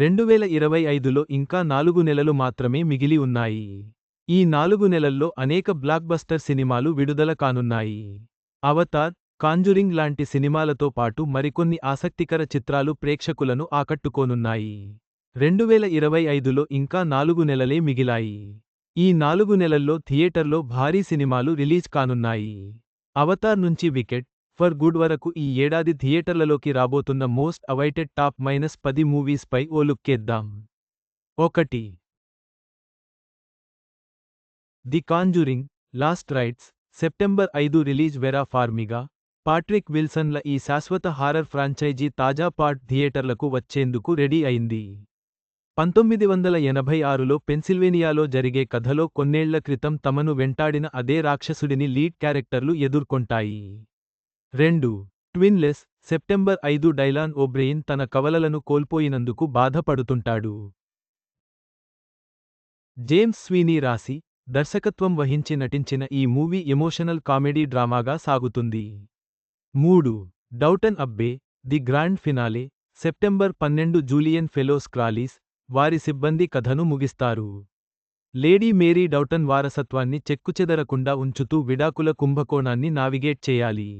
రెండువేల ఇరవై ఐదులో ఇంకా నాలుగు నెలలు మాత్రమే మిగిలి ఉన్నాయి. ఈ నాలుగు నెలల్లో అనేక బ్లాక్బస్టర్ సినిమాలు విడుదల కానున్నాయి. అవతార్ కాంజురింగ్ లాంటి సినిమాలతో పాటు మరికొన్ని ఆసక్తికర చిత్రాలు ప్రేక్షకులను ఆకట్టుకోనున్నాయి. రెండువేల ఇరవై ఐదులో ఇంకా నాలుగు నెలలే మిగిలాయి. ఈ నాలుగు నెలల్లో థియేటర్లో భారీ సినిమాలు రిలీజ్ కానున్నాయి. అవతార్ నుంచి వికెట్ ఫర్ గుడ్ వరకు ఈ ఏడాది థియేటర్లలోకి రాబోతున్న మోస్ట్ అవైటెడ్ టాప్ మైనస్ పది మూవీస్పై ఓ లుక్కేద్దాం ఒకటి. The Conjuring last rites September ఐదు రిలీజ్ వెరా ఫార్మిగా పాట్రిక్ విల్సన్ల ఈ శాశ్వత హారర్ ఫ్రాంచైజీ తాజా పార్ట్ థియేటర్లకు వచ్చేందుకు రెడీ అయింది. పంతొమ్మిది వందల ఎనభై ఆరులో పెన్సిల్వేనియాలో జరిగే కథలో కొన్నేళ్ళ క్రితం తమను వెంటాడిన అదే రాక్షసుడిని లీడ్ క్యారెక్టర్లు ఎదుర్కొంటాయి. రెండు. ట్విన్లెస్ సెప్టెంబర్ ఐదు డైలాన్ ఓబ్రెయిన్ తన కవలలను కోల్పోయినందుకు బాధపడుతుంటాడు. జేమ్స్ స్వీనీ రాసి దర్శకత్వం వహించి నటించిన ఈ మూవీ ఎమోషనల్ కామెడీ డ్రామాగా సాగుతుంది. మూడు. Downton Abbey the grand finale September పన్నెండు జూలియన్ ఫెలోస్ క్రాలీస్ వారి సిబ్బంది కథను ముగిస్తారు. లేడీ మేరీ డౌటన్ వారసత్వాన్ని చెక్కుచెదరకుండా ఉంచుతూ విడాకుల కుంభకోణాన్ని నావిగేట్ చేయాలి.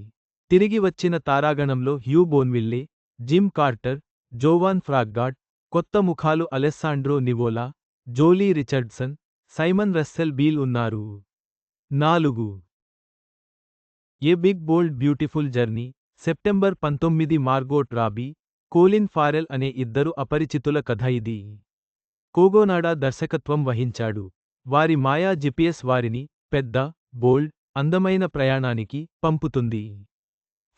తిరిగి వచ్చిన తారాగణంలో Hugh Bonneville Jim Carter Joanne Froggatt కొత్త ముఖాలు Alessandro Nivola Joely Richardson Simon Russell Beale ఉన్నారు. నాలుగు. A big bold beautiful journey September పంతొమ్మిది మార్గోట్ రాబీ కోలిన్ ఫారెల్ అనే ఇద్దరు అపరిచితుల కథ ఇది. కోగోనాడా దర్శకత్వం వహించాడు. వారి మాయా జిపిఎస్ వారిని పెద్ద బోల్డ్ అందమైన ప్రయాణానికి పంపుతుంది.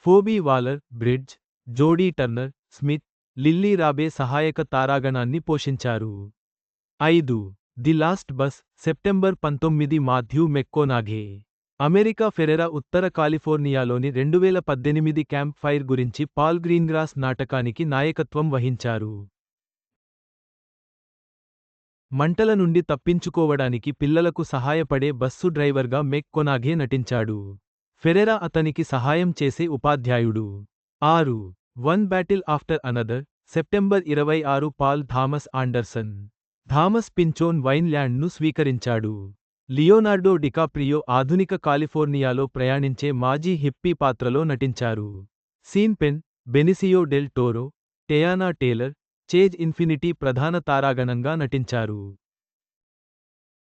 Phoebe Waller Bridge Jodie Turner Smith Lily Rabe సహాయక తారాగణాన్ని పోషించారు. ఐదు. ది లాస్ట్ బస్ సెప్టెంబర్ పంతొమ్మిది మాథ్యూ మెక్కోనాఘే. అమెరికా ఫెరెరా ఉత్తర కాలిఫోర్నియాలోని రెండువేల పద్దెనిమిది క్యాంప్ ఫైర్ గురించి పాల్ గ్రీన్గ్రాస్ నాటకానికి నాయకత్వం వహించారు. మంటల నుండి తప్పించుకోవడానికి పిల్లలకు సహాయపడే బస్సు డ్రైవర్గా మెక్ కొనాఘే నటించాడు. ఫెరెరా అతనికి సహాయం చేసే ఉపాధ్యాయుడు. ఆరు. One battle after another September ఇరవై ఆరు Paul Thomas Anderson. Thomas Pynchon వైన్ల్యాండ్ను స్వీకరించాడు. లియోనార్డో డికాప్రియో ఆధునిక కాలిఫోర్నియాలో ప్రయాణించే మాజీ హిప్పీ పాత్రలో నటించారు. Sean Penn Benicio Del Toro Teyana Taylor Chase Infiniti ప్రధాన తారాగణంగా నటించారు.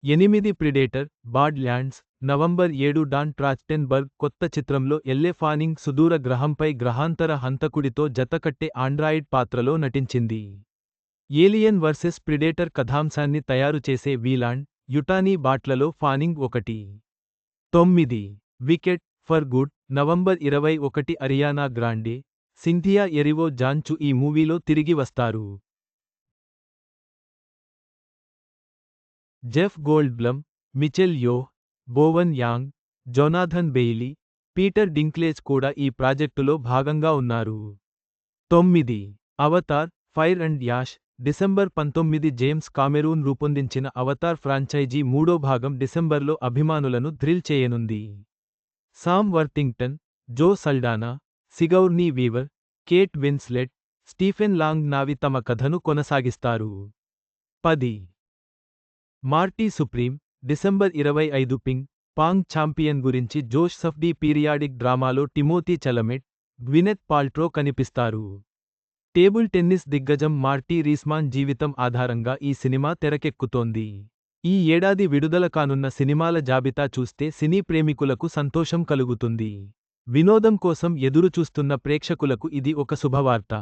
ఎనిమిది ప్రిడేటర్ బాడ్ ల్యాండ్స్ నవంబర్ ఏడు డాన్ ట్రాచ్టెన్బర్గ్ కొత్త చిత్రంలో ఎల్లె ఫానింగ్ సుదూర గ్రహంపై గ్రహాంతర హంతకుడితో జతకట్టే ఆండ్రాయిడ్ పాత్రలో నటించింది. ఏలియన్ వర్సెస్ ప్రిడేటర్ కథాంశాన్ని తయారు చేసే వీలాండ్ యుటానీ బాట్లలో ఫానింగ్ ఒకటి. తొమ్మిది. వికెట్ ఫర్ గుడ్ నవంబర్ ఇరవై ఒకటి Ariana Grande Cynthia Erivo Jon Chu ఈ మూవీలో తిరిగి వస్తారు. Jeff Goldblum Michelle Yeoh Bowen Yang Jonathan Bailey Peter Dinklage కూడా ఈ ప్రాజెక్టులో భాగంగా ఉన్నారు. తొమ్మిది. Avatar Fire and Ash December పంతొమ్మిది జేమ్స్ కామెరూన్ రూపొందించిన అవతార్ ఫ్రాంచైజీ మూడో భాగం డిసెంబర్లో అభిమానులను థ్రిల్ చేయనుంది. Sam Worthington Zoe Saldana Sigourney Weaver Kate Winslet Stephen Lang Na'vi తమ కథను కొనసాగిస్తారు. పది. మార్టీ సుప్రీం డిసెంబర్ ఇరవై ఐదు పింగ్ పాంగ్ ఛాంపియన్ గురించి జోష్ సఫ్డీ పీరియాడిక్ డ్రామాలో టిమోతీ చలమెట్ గ్వినెత్ పాల్ట్రో కనిపిస్తారు. టేబుల్ టెన్నిస్ దిగ్గజం మార్టీ రీస్మాన్ జీవితం ఆధారంగా ఈ సినిమా తెరకెక్కుతోంది. ఈ ఏడాది విడుదల కానున్న సినిమాల జాబితా చూస్తే సినీ ప్రేమికులకు సంతోషం కలుగుతుంది. వినోదం కోసం ఎదురుచూస్తున్న ప్రేక్షకులకు ఇది ఒక శుభవార్త.